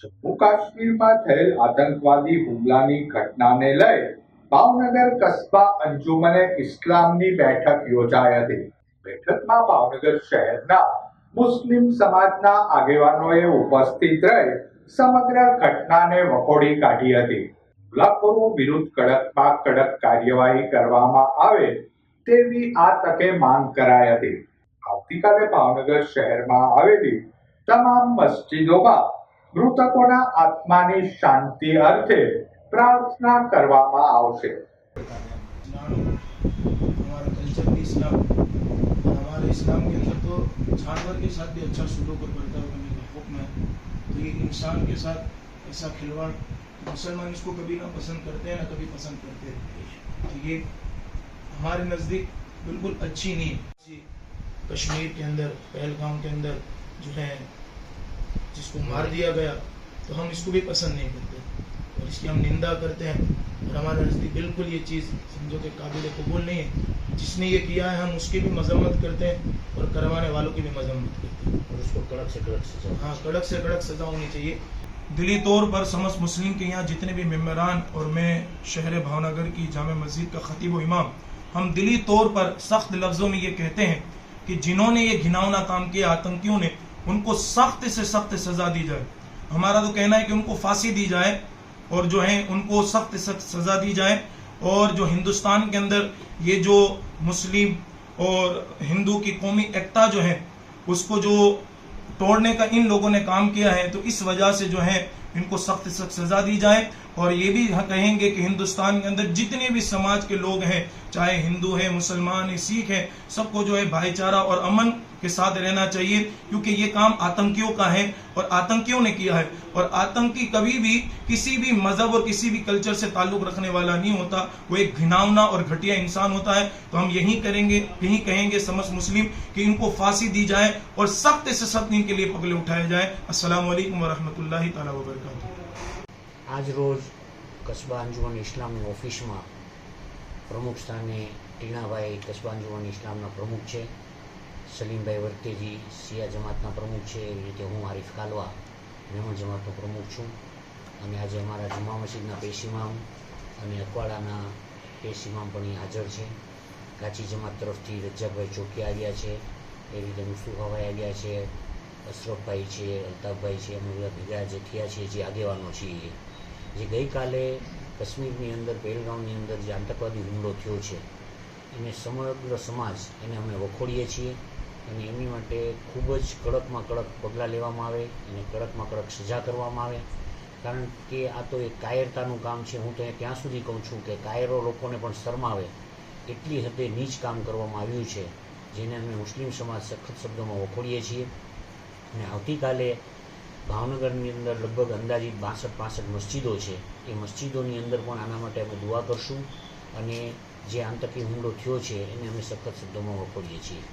જમ્મુ કાશ્મીરમાં થયેલ આતંકવાદી હુમલાની ઘટનાને લઈ ભાવનગર કસ્બા અંજુમને ઇસ્લામની બેઠક યોજાઈ હતી. બેઠકમાં ભાવનગર શહેરના મુસ્લિમ સમાજના આગેવાનોએ ઉપસ્થિત રહી સમગ્ર ઘટનાને વખોડી કાઢી હતી. હુમલાખોરો વિરુદ્ધ કડકમાં કડક કાર્યવાહી કરવામાં આવે તેવી આ તકે માંગ કરાઈ હતી. આવતીકાલે ભાવનગર શહેરમાં આવેલી તમામ મસ્જિદોમાં મૃતકોના આત્માની શાંતિ અર્થે પ્રાર્થના કરવામાં આવશે इस्लाम हमारा कल्चर भी इस्लाम और हमारे इस्लाम के अंदर तो जानवर के साथ भी अच्छा सलूक और बर्ताव करने का हुक्म है तो ये इंसान के साथ ऐसा खिलवाड़ मुसलमान इसको कभी ना पसंद करते हैं ना कभी पसंद करते हैं तो ये हमारे नज़दीक बिल्कुल अच्छी नहीं है जी, कश्मीर के अंदर पहलगाम के अंदर जो है जिसको मार दिया गया तो हम इसको भी पसंद नहीं करते। और इसकी हम निंदा करते हैं। और हमारे नज़दीक बिल्कुल ये चीज़ समझो कि काबिल कबूल नहीं है। जिसने ये किया है हम उसकी भी मजम्मत करते हैं और करवाने वालों की भी मजम्मत करते हैं। और उसको कड़क से कड़क सजा। हाँ कड़क से कड़क सजा होनी चाहिए। दिली तौर पर समस्त मुस्लिम के यहाँ जितने भी मेम्बरान और मैं शहर भावनगर की जाम मस्जिद का ख़तीब व इमाम हम दिली तौर पर सख्त लफ्ज़ों में ये कहते हैं कि जिन्होंने ये घिनौना काम किया आतंकियों ने उनको सख्त से सख्त सज़ा दी जाए। हमारा तो कहना है कि उनको फांसी दी जाए और जो है, उनको सख्त सख्त सज़ा दी जाए। और जो हिंदुस्तान के अंदर ये जो मुस्लिम और हिंदू की कौमी एकता जो है, उसको जो तोड़ने का इन लोगों ने काम किया है तो इस वजह से जो है इनको सख्त सख्त सजा दी जाए और ये भी कहेंगे कि हिंदुस्तान के अंदर जितने भी समाज के लोग हैं, चाहे हिंदू हैं, मुसलमान है, सिख है, सबको जो है भाईचारा और अमन के साथ रहना चाहिए, क्योंकि ये काम आतंकियों का है और आतंकियों ने किया है। और आतंकी कभी भी किसी भी मज़हब और किसी भी कल्चर से ताल्लुक रखने वाला नहीं होता। वो एक घिनावना और घटिया इंसान होता है। तो हम यही करेंगे, यही कहेंगे समस्त मुस्लिम कि इनको फांसी दी जाए और सख्त से सख्त इनके लिए पगले उठाए जाए। वालेकुम वरहमतुल्लाहि ताला वबरकातुहू। આજ રોજ કસ્બા અંજુમન ઇસ્લામની ઓફિસમાં પ્રમુખ સ્થાને ટીણાભાઈ કસ્બા અંજુમન ઇસ્લામના પ્રમુખ છે. સલીમભાઈ વર્તેજી સિયા જમાતના પ્રમુખ છે. એવી રીતે હું આરિફ કાલવા મેમણ જમાતનો પ્રમુખ છું. અને આજે અમારા જુમા મસ્જિદના પેશીમામ અને અકવાડાના પેશીમામ પણ અહીં હાજર છે. કાચી જમાત તરફથી રજાકભાઈ ચોકી આવ્યા છે. એ રીતે મુસ્તુફાભાઈ આવ્યા છે. અશરફભાઈ છે, અલ્તાફભાઈ છે, અમે ભેગા જે થયા છીએ, જે આગેવાનો છીએ, જે ગઈકાલે કાશ્મીરની અંદર, પહેલગામની અંદર જે આતંકવાદી હુમલો થયો છે, એને સમગ્ર સમાજ એને અમે વખોડીએ છીએ અને એની માટે ખૂબ જ કડકમાં કડક પગલાં લેવામાં આવે અને કડકમાં કડક સજા કરવામાં આવે. કારણ કે આ તો એક કાયરતાનું કામ છે. હું તો એ ત્યાં સુધી કહું છું કે કાયરો લોકોને પણ શરમાવે એટલી હદે નીચ કામ કરવામાં આવ્યું છે, જેને અમે મુસ્લિમ સમાજ સખત શબ્દોમાં વખોડીએ છીએ. અને આવતીકાલે ભાવનગરની અંદર લગભગ અંદાજિત બાસઠ પાસઠ મસ્જિદો છે. એ મસ્જિદોની અંદર પણ આના માટે અમે દુઆ કરશું અને જે આતંકી હુમલો થયો છે એને અમે સખત શબ્દોમાં વખોડીએ છીએ.